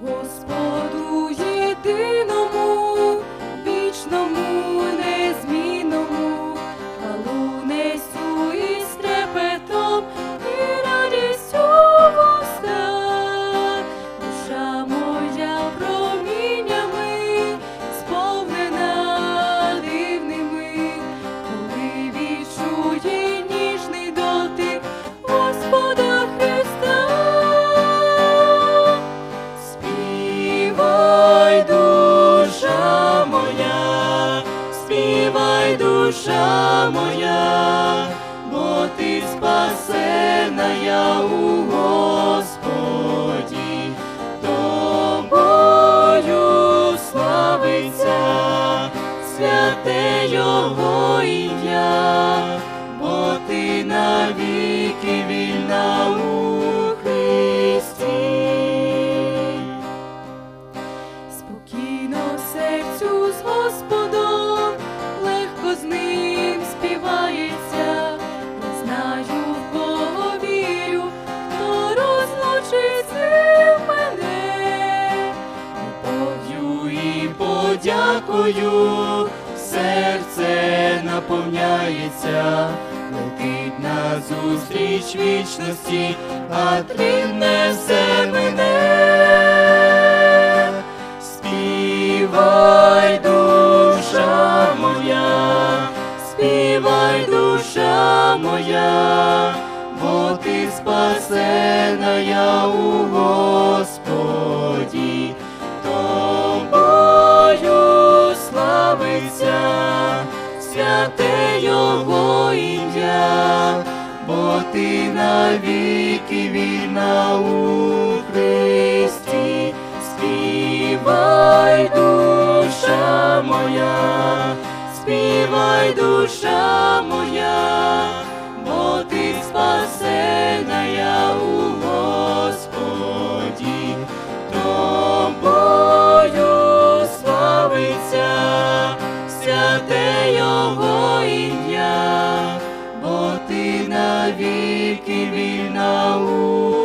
Господь. душа моя, бо ти спасена я у Господі, тобою славиться, святе Його ім'я, бо ти навіки вільна у. Подякою серце наповняється, летить на зустріч вічності, а тлін несе мене. Співай, душа моя, співай, душа моя, бо ти спасена я у славиться святе Його ім'я, бо ти навіки вільна у Христі. Співай, душа моя, співай, душа моя, ти навіки вільна у